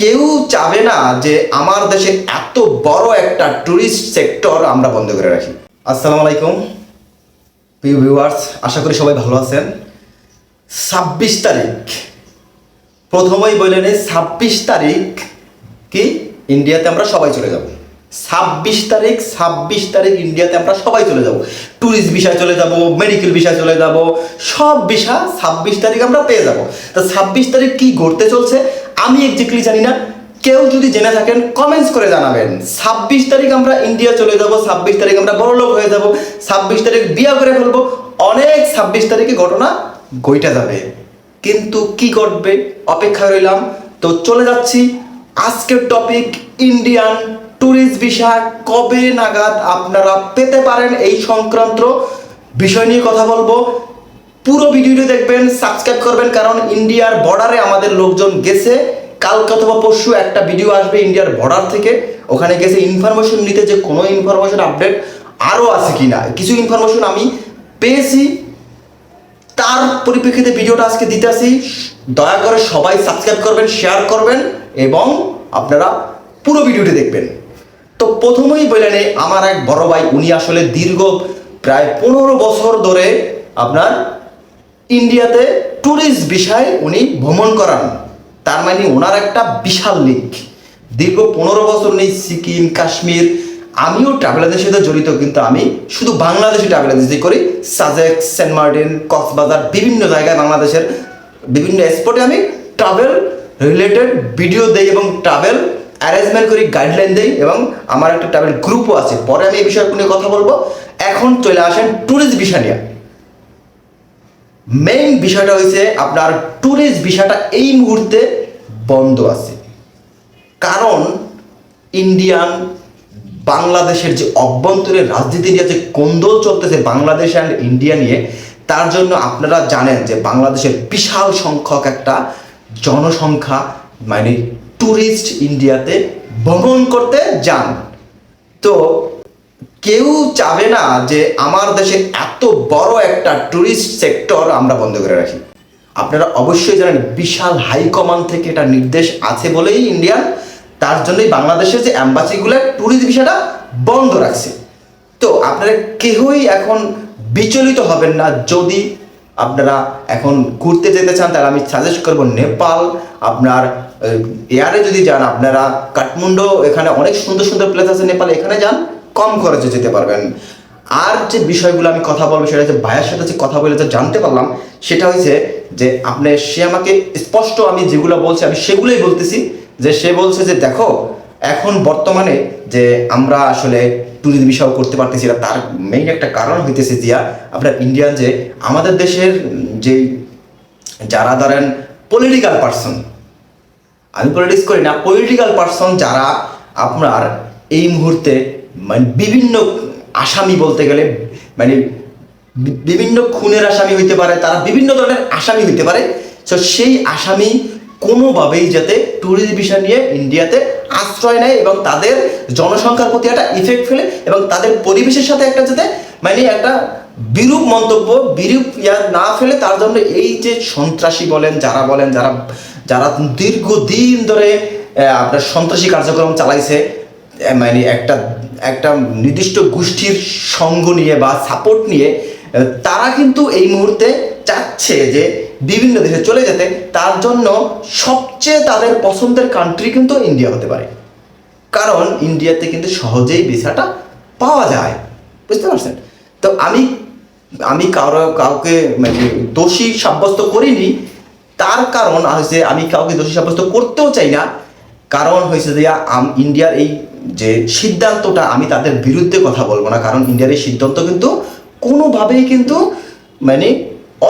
কেউ চাবে না যে আমার দেশে এত বড় একটা ট্যুরিস্ট সেক্টর আমরা বন্ধ করে রাখি। আসসালামু আলাইকুম, প্রিয় ভিউয়ার্স আশা করি সবাই ভালো আছেন। ছাব্বিশ তারিখ, প্রথমেই বললেন ছাব্বিশ তারিখ কি? ইন্ডিয়াতে আমরা সবাই চলে যাব। ছাব্বিশ তারিখ ছাব্বিশ তারিখ ইন্ডিয়াতে আমরা সবাই চলে যাব। ট্যুরিস্ট বিষয় চলে যাব মেডিকেল বিষয় চলে যাব, সব বিষয় ছাব্বিশ তারিখ আমরা পেয়ে যাব। তা ছাব্বিশ তারিখ কি ঘটতে চলছে? আমি এক্স্যাক্টলি জানি না। কেউ যদি জেনে থাকেন কমেন্টস করে জানাবেন। ছাব্বিশ তারিখ আমরা ইন্ডিয়া চলে যাব, ছাব্বিশ তারিখ আমরা বড়লোক হয়ে যাব, ছাব্বিশ তারিখ বিয়ে করে ফেলব। অনেক ছাব্বিশ তারিখে ঘটনা গইটা যাবে। কিন্তু কি ঘটবে? অপেক্ষা রইলাম। তো চলে যাচ্ছি। আজকের টপিক ইন্ডিয়ান ট্যুরিস্ট ভিসা কবে নাগাদ আপনারা পেতে পারেন এই সংক্রান্ত বিষয় নিয়ে কথা বলব। পুরো ভিডিওটি দেখবেন সাবস্ক্রাইব করবেন, কারণ ইন্ডিয়ার বর্ডারে আমাদের লোকজন গেছে। কালকে অথবা পরশু একটা ভিডিও আসবে ইন্ডিয়ার বর্ডার থেকে। ওখানে গেছে ইনফরমেশন নিতে যে কোনো ইনফরমেশন আপডেট আরও আছে কি না কিছু ইনফরমেশন আমি পেয়েছি। তার পরিপ্রেক্ষিতে ভিডিওটা আজকে দিতে আসি। দয়া করে সবাই সাবস্ক্রাইব করবেন শেয়ার করবেন এবং আপনারা পুরো ভিডিওটি দেখবেন। তো প্রথমেই বলে নেই, আমার এক বড় ভাই, উনি আসলে দীর্ঘ প্রায় পনেরো বছর ধরে আপনার ইন্ডিয়াতে ট্যুরিস্ট বিষয়ে উনি ভ্রমণ করান। তার মানে ওনার একটা বিশাল লিঙ্ক দীর্ঘ পনেরো বছর নেই সিকিম, কাশ্মীর, আমিও ট্রাভেল সাথে জড়িত, কিন্তু আমি শুধু বাংলাদেশি ট্রাভেল এজেন্সি করি। সাজেক সেন্ট মার্টিন কক্সবাজার, বিভিন্ন জায়গায় বাংলাদেশের বিভিন্ন স্পটে আমি ট্রাভেল রিলেটেড ভিডিও দেই এবং ট্রাভেল অ্যারেঞ্জমেন্ট করি গাইডলাইন দেই এবং আমার একটা ট্রাভেল গ্রুপও আছে। পরে আমি এই বিষয়ে নিয়ে কথা বলব। এখন চলে আসেন ট্যুরিস্ট বিষয় নিয়ে। মেইন বিষয়টা হয়েছে আপনার ট্যুরিস্ট বিষয়টা এই মুহূর্তে বন্ধ আছে। কারণ ইন্ডিয়ান বাংলাদেশের যে অভ্যন্তরীণ রাজনীতি নিয়ে যে কোন্দল চলতেছে বাংলাদেশ অ্যান্ড ইন্ডিয়া নিয়ে, তার জন্য আপনারা জানেন যে বাংলাদেশের বিশাল সংখ্যক একটা জনসংখ্যা মানে ট্যুরিস্ট ইন্ডিয়াতে ভ্রমণ করতে যান। তো কেউ চাবে না যে আমার দেশে এত বড় একটা ট্যুরিস্ট সেক্টর আমরা বন্ধ করে রাখি। আপনারা অবশ্যই জানেন বিশাল হাইকমান্ড থেকে এটা নির্দেশ আছে বলেই ইন্ডিয়ান তার জন্যই বাংলাদেশের যে অ্যাম্বাসিগুলো ট্যুরিস্ট বিষয়টা বন্ধ রাখছে। তো আপনারা কেউই এখন বিচলিত হবেন না। যদি আপনারা এখন ঘুরতে যেতে চান, তাহলে আমি সাজেস্ট করব নেপাল। আপনার এয়ারে যদি যান, আপনারা কাঠমান্ডু এখানে অনেক সুন্দর সুন্দর প্লেস আছে নেপালে। এখানে যান। কম খরচে যেতে পারবেন। আর যে বিষয়গুলো আমি কথা বলব সেটা হচ্ছে ভাইয়ের সাথে কথা বলে যে জানতে পারলাম, সেটা হচ্ছে যে আপনি, সে আমাকে স্পষ্ট আমি যেগুলো বলছি, আমি সেগুলোই বলতেছি, যে সে বলছে যে দেখো, এখন বর্তমানে যে আমরা আসলে ট্যুরিস্ট বিষয় করতে পারতেছি না, তার মেইন একটা কারণ হইতেছে জিয়া, আপনার ইন্ডিয়ান যে আমাদের দেশের যে যারা ধরেন পলিটিক্যাল পার্সন আমি পলিটিক্স করি না পলিটিক্যাল পার্সন যারা আপনার এই মুহূর্তে মানে বিভিন্ন আসামি বলতে গেলে মানে বিভিন্ন খুনের আসামি হইতে পারে, তারা বিভিন্ন ধরনের আসামি হইতে পারে। তো সেই আসামি কোনোভাবেই যাতে ট্যুরিস্ট বিষয় নিয়ে ইন্ডিয়াতে আশ্রয় নেয় এবং তাদের জনসংখ্যার প্রতি একটা ইফেক্ট ফেলে এবং তাদের পরিবেশের সাথে একটা যাতে মানে একটা বিরূপ মন্তব্য, বিরূপ ইয়া না ফেলে, তার জন্য এই যে সন্ত্রাসী বলেন, যারা বলেন, যারা যারা দীর্ঘদিন ধরে আপনার সন্ত্রাসী কার্যক্রম চালাইছে মানে একটা একটা নির্দিষ্ট গোষ্ঠীর সঙ্গ নিয়ে বা সাপোর্ট নিয়ে তারা কিন্তু এই মুহূর্তে চাচ্ছে যে বিভিন্ন দেশে চলে যেতে। তার জন্য সবচেয়ে তাদের পছন্দের কান্ট্রি কিন্তু ইন্ডিয়া হতে পারে। কারণ ইন্ডিয়াতে কিন্তু সহজেই ভিসাটা পাওয়া যায়। বুঝতে পারছেন? তো আমি আমি কারও, কাউকে মানে দোষী সাব্যস্ত করিনি। তার কারণ হয়েছে আমি কাউকে দোষী সাব্যস্ত করতেও চাই না। কারণ হয়েছে যে ইন্ডিয়ার এই যে সিদ্ধান্তটা আমি তাদের বিরুদ্ধে কথা বলব না, কারণ ইন্ডিয়ার এই সিদ্ধান্ত কিন্তু কোনোভাবেই কিন্তু মানে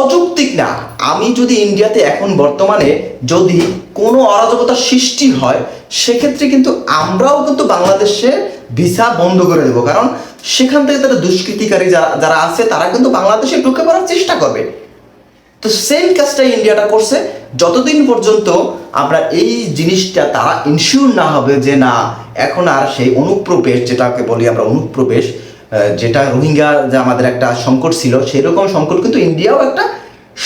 অযৌক্তিক না। আমি যদি ইন্ডিয়াতে এখন বর্তমানে যদি কোনো অরাজকতার সৃষ্টি হয়, সেক্ষেত্রে কিন্তু আমরাও কিন্তু বাংলাদেশে ভিসা বন্ধ করে দেবো। কারণ সেখান থেকে তারা দুষ্কৃতিকারী যারা আছে, তারা কিন্তু বাংলাদেশে ঢুকে পড়ার চেষ্টা করবে। তো সেম কাজটাই ইন্ডিয়াটা করছে। যতদিন পর্যন্ত আমরা এই জিনিসটা তারা ইনশিওর না হবে যে না, এখন আর সেই অনুপ্রবেশ, যেটাকে বলি আমরা অনুপ্রবেশ যেটা রোহিঙ্গা যে আমাদের একটা সংকট ছিল সেই রকম সংকট কিন্তু ইন্ডিয়াও একটা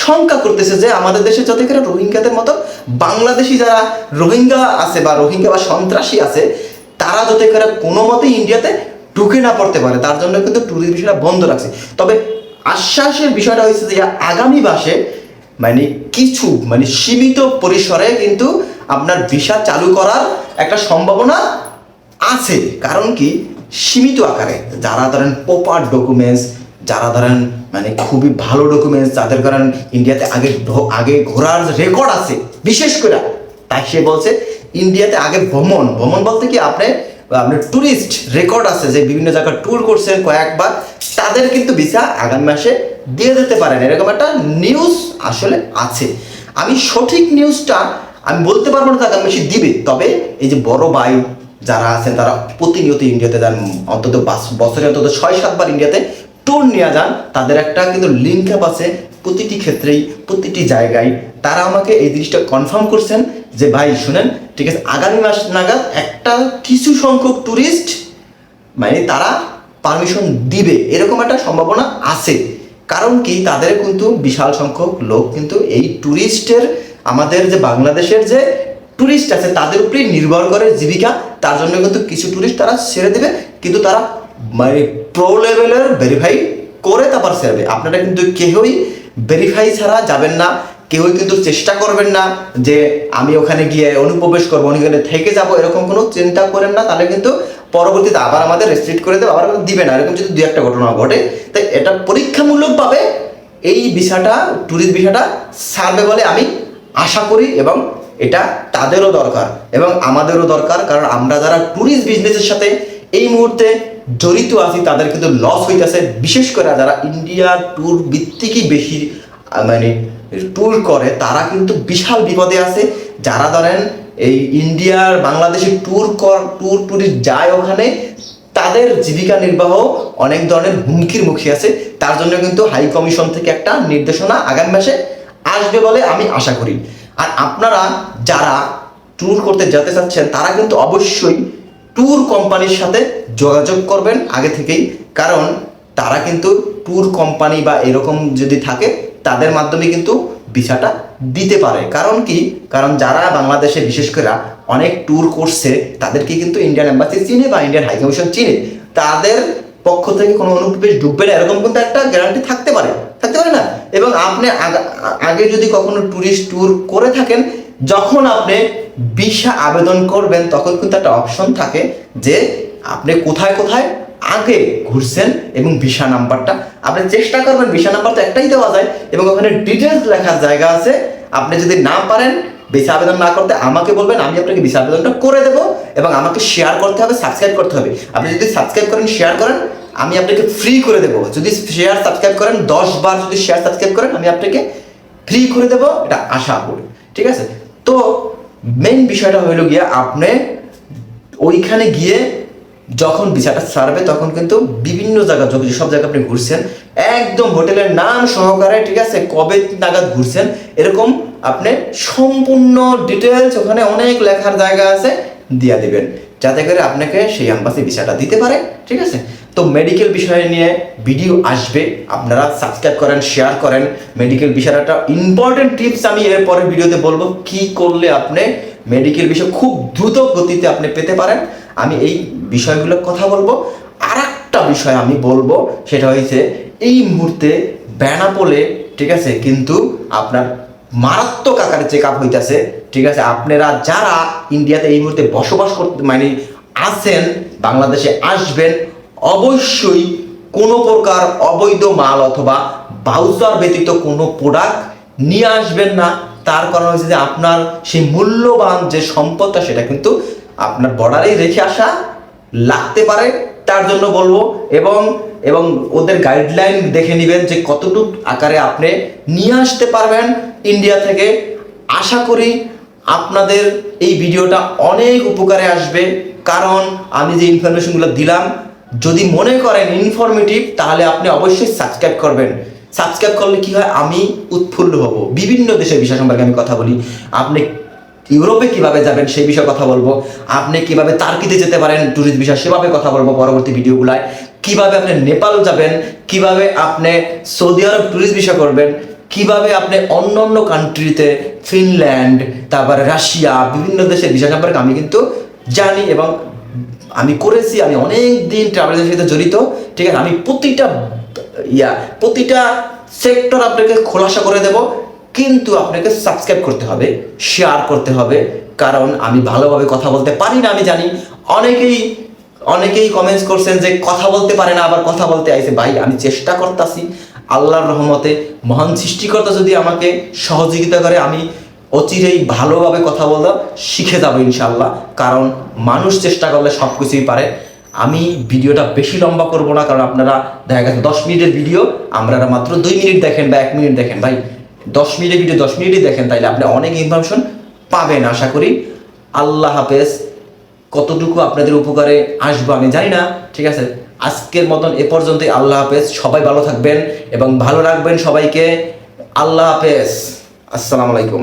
শঙ্কা করতেছে যে আমাদের দেশে যাতে করে রোহিঙ্গাদের মতো বাংলাদেশি যারা রোহিঙ্গা আছে বা রোহিঙ্গা বা সন্ত্রাসী আছে, তারা যাতে করে কোনো মতে ইন্ডিয়াতে ঢুকে না পড়তে পারে। তার জন্য কিন্তু ট্যুরিস্ট বন্ধ রাখছে। তবে আশ্বাসের বিষয়টা হয়েছে যে আগামী মাসে মানে কিছু মানে সীমিত পরিসরে কিন্তু আপনার ভিসা চালু করার একটা সম্ভাবনা আছে। কারণ কি? সীমিত আকারে। যারা ধরেন প্রপার ডকুমেন্টস যারা ধরেন মানে খুবই ভালো ডকুমেন্টস যাদের কারণ ইন্ডিয়াতে আগে আগে ঘোরার রেকর্ড আছে, বিশেষ করে। তাই সে বলছে ইন্ডিয়াতে আগে ভ্রমণ। ভ্রমণ বলতে কি? আপনি আপনার ট্যুরিস্ট রেকর্ড আছে যে বিভিন্ন জায়গায় ট্যুর করছেন কয়েকবার, তাদের কিন্তু ভিসা আগামী মাসে দিয়ে দিতে পারেন। এরকম একটা নিউজ আসলে আছে। আমি সঠিক নিউজটা আমি বলতে পারব না আগামী মাসে দিবে, তবে এই যে বড় বায়ু যারা আছেন, তারা প্রতিনিয়ত ইন্ডিয়াতে যান, অন্তত বছরে অন্তত ছয় সাতবার ইন্ডিয়াতে ট্যুর নিয়ে যান, তাদের একটা কিন্তু লিঙ্ক আপ আছে প্রতিটি ক্ষেত্রেই, প্রতিটি জায়গায়। তারা আমাকে এই জিনিসটা কনফার্ম করছেন যে, ভাই, শুনেন, ঠিক আছে, আগামী মাস নাগাদ একটা কিছু সংখ্যক ট্যুরিস্ট মানে তারা পারমিশন দিবে, এরকম একটা সম্ভাবনা আছে। কারণ কি, তাদের কিন্তু বিশাল সংখ্যক লোক কিন্তু এই ট্যুরিস্টের আমাদের যে বাংলাদেশের যে ট্যুরিস্ট আছে, তাদের উপরেই নির্ভর করে জীবিকা। তার জন্য কিন্তু কিছু ট্যুরিস্ট তারা ছেড়ে দেবে, কিন্তু তারা মানে প্রো লেভেলের ভেরিফাই করে তারপর ছেড়বে আপনারা কিন্তু কেউই ভেরিফাই ছাড়া যাবেন না কেউই কিন্তু চেষ্টা করবেন না যে আমি ওখানে গিয়ে অনুপ্রবেশ করব ওখানে থেকে যাব, এরকম কোনো চিন্তা করেন না, তাহলে কিন্তু পরবর্তীতে আবার আমাদের রেস্ট্রিক্ট করে দেবে, আবার দিবে না, এরকম যদি দু একটা ঘটনা ঘটে, তাই এটা পরীক্ষামূলকভাবে এই বিষয়টা ট্যুরিস্ট বিষয়টা ছাড়বে বলে আমি আশা করি এবং এটা তাদেরও দরকার এবং আমাদেরও দরকার, কারণ আমরা যারা ট্যুরিস্ট বিজনেসের সাথে এই মুহূর্তে জড়িত আছি, তাদের কিন্তু লস হইতেছে। বিশেষ করে যারা ইন্ডিয়া ট্যুর ভিত্তিকই বেশি মানে ট্যুর করে, তারা কিন্তু বিশাল বিপদে আছে। যারা ধরেন এই ইন্ডিয়ার বাংলাদেশে ট্যুর কর ট্যুর ট্যুরিস্ট যায় ওখানে, তাদের জীবিকা নির্বাহ অনেক ধরনের হুমকির মুখে আছে। তার জন্য কিন্তু হাই কমিশন থেকে একটা নির্দেশনা আগামী মাসে আসবে বলে আমি আশা করি। আর আপনারা যারা ট্যুর করতে যেতে চাচ্ছেন, তারা কিন্তু অবশ্যই ট্যুর কোম্পানির সাথে যোগাযোগ করবেন আগে থেকেই। কারণ তারা কিন্তু ট্যুর কোম্পানি বা এরকম যদি থাকে, তাদের মাধ্যমে কিন্তু ভিসাটা দিতে পারে। কারণ কি? কারণ যারা বাংলাদেশে বিশেষ করে অনেক ট্যুর করছে, তাদেরকে কিন্তু ইন্ডিয়ান এম্বাসি চিনে বা ইন্ডিয়ান হাই কমিশন চিনে। তাদের পক্ষ থেকে কোনো অনুপ্রবেশ ঢুকবে না, এরকম কিন্তু একটা গ্যারান্টি থাকতে পারে। থাকতে পারে না? এবং আপনি আগে যদি কখনো ট্যুরিস্ট ট্যুর করে থাকেন যখন আপনি ভিসা আবেদন করবেন, তখন কিন্তু একটা অপশন থাকে যে আপনি কোথায় কোথায় আগে ঘুরছেন এবং ভিসা নাম্বারটা, আপনি চেষ্টা করবেন ভিসা নাম্বার তো একটাই দেওয়া যায় এবং ওখানে ডিটেলস লেখার জায়গা আছে। আপনি যদি না পারেন, ভিসা আবেদন না করতে আমাকে বলবেন, আমি আপনাকে ভিসা আবেদনটা করে দেবো এবং আমাকে শেয়ার করতে হবে সাবস্ক্রাইব করতে হবে। আপনি যদি সাবস্ক্রাইব করেন শেয়ার করেন, আমি আপনাকে ফ্রি করে দেবো। যদি শেয়ার সাবস্ক্রাইব করেন, দশ বার যদি শেয়ার সাবস্ক্রাইব করেন, আমি আপনাকে ফ্রি করে দেবো, এটা আশা করি। ঠিক আছে? তো মেইন বিষয়টা হইল গিয়া আপনি ওইখানে গিয়ে যখন ভিসাটা ছাড়বে, তখন কিন্তু বিভিন্ন জায়গা যেসব জায়গা আপনি ঘুরছেন, একদম হোটেলের নাম সহকারে, ঠিক আছে, কবে নাগাদ ঘুরছেন, এরকম আপনি সম্পূর্ণ ডিটেলস ওখানে অনেক লেখার জায়গা আছে, দিয়া দিবেন। যাতে করে আপনাকে সেই অ্যাম্বাসি ভিসাটা দিতে পারে, ঠিক আছে? তো মেডিকেল বিষয় নিয়ে ভিডিও আসবে। আপনারা সাবস্ক্রাইব করেন শেয়ার করেন। মেডিকেল বিষয়ের একটা ইম্পর্টেন্ট টিপস আমি এর পরের ভিডিওতে বলব, কি করলে আপনি মেডিকেল বিষয় খুব দ্রুত গতিতে আপনি পেতে পারেন। আমি এই বিষয়গুলো কথা বলব। আর একটা বিষয় আমি বলব, সেটা হয়েছে এই মুহূর্তে বেনাপোলে, ঠিক আছে, কিন্তু আপনার মারাত্মক আকারে চেক আপ হইতেছে, ঠিক আছে। আপনারা যারা ইন্ডিয়াতে এই মুহূর্তে বসবাস করতে মানে আছেন, বাংলাদেশে আসবেন অবশ্যই কোনো প্রকার অবৈধ মাল অথবা বাউচার ব্যতীত কোনো প্রোডাক্ট নিয়ে আসবেন না। তার কারণ হচ্ছে যে আপনার সেই মূল্যবান যে সম্পদটা, সেটা কিন্তু আপনার বর্ডারেই রেখে আসা লাগতে পারে, তার জন্য বলব। এবং এবং ওদের গাইডলাইন দেখে নেবেন যে কতটুকু আকারে আপনি নিয়ে আসতে পারবেন ইন্ডিয়া থেকে। আশা করি আপনাদের এই ভিডিওটা অনেক উপকারে আসবে। কারণ আমি যে ইনফরমেশনগুলো দিলাম যদি মনে করেন ইনফরমেটিভ তাহলে আপনি অবশ্যই সাবস্ক্রাইব করবেন। সাবস্ক্রাইব করলে কি হয়? আমি উৎফুল্ল হব। বিভিন্ন দেশের বিষয় সম্পর্কে আমি কথা বলি। আপনি ইউরোপে কীভাবে যাবেন সেই বিষয়ে কথা বলব। আপনি কীভাবে তার্কিতে যেতে পারেন ট্যুরিস্ট বিষয় সেভাবে কথা বলব পরবর্তী ভিডিওগুলায়। কীভাবে আপনি নেপাল যাবেন? কীভাবে আপনি সৌদি আরব ট্যুরিস্ট বিষয় করবেন? কীভাবে আপনি অন্য অন্য কান্ট্রিতে ফিনল্যান্ড তারপরে রাশিয়া, বিভিন্ন দেশের বিষয় সম্পর্কে আমি কিন্তু জানি এবং আমি করেছি, আমি অনেক দিন ট্রাভেলের সাথে জড়িত, ঠিক আছে? আমি প্রতিটা, ইয়া, প্রতিটা সেক্টর আপনাকে খোলাসা করে দেব, কিন্তু আপনাকে সাবস্ক্রাইব করতে হবে শেয়ার করতে হবে, কারণ আমি ভালোভাবে কথা বলতে পারি না, আমি জানি। অনেকেই অনেকেই কমেন্টস করছেন যে কথা বলতে পারে না, আবার কথা বলতে আইছে। ভাই, আমি চেষ্টা করতেছি। আল্লাহর রহমতে মহান সৃষ্টিকর্তা যদি আমাকে সহযোগিতা করে, আমি অচিরেই ভালোভাবে কথা বলা শিখে যাব ইনশাল্লাহ কারণ মানুষ চেষ্টা করলে সব কিছুই পারে। আমি ভিডিওটা বেশি লম্বা করব না, কারণ আপনারা দেখা গেছে দশ মিনিটের ভিডিও, আমরা মাত্র দুই মিনিট দেখেন বা এক মিনিট দেখেন। ভাই, দশ মিনিটের ভিডিও দশ মিনিটই দেখেন, তাইলে আপনি অনেক ইনফরমেশন পাবেন আশা করি। আল্লাহ হাফেজ, কতটুকু আপনাদের উপকারে আসব আমি জানি না, ঠিক আছে? আজকের মতন এ পর্যন্তই, আল্লাহ হাফেজ, সবাই ভালো থাকবেন এবং ভালো রাখবেন সবাইকে। আল্লাহ হাফেজ, আসসালামু আলাইকুম।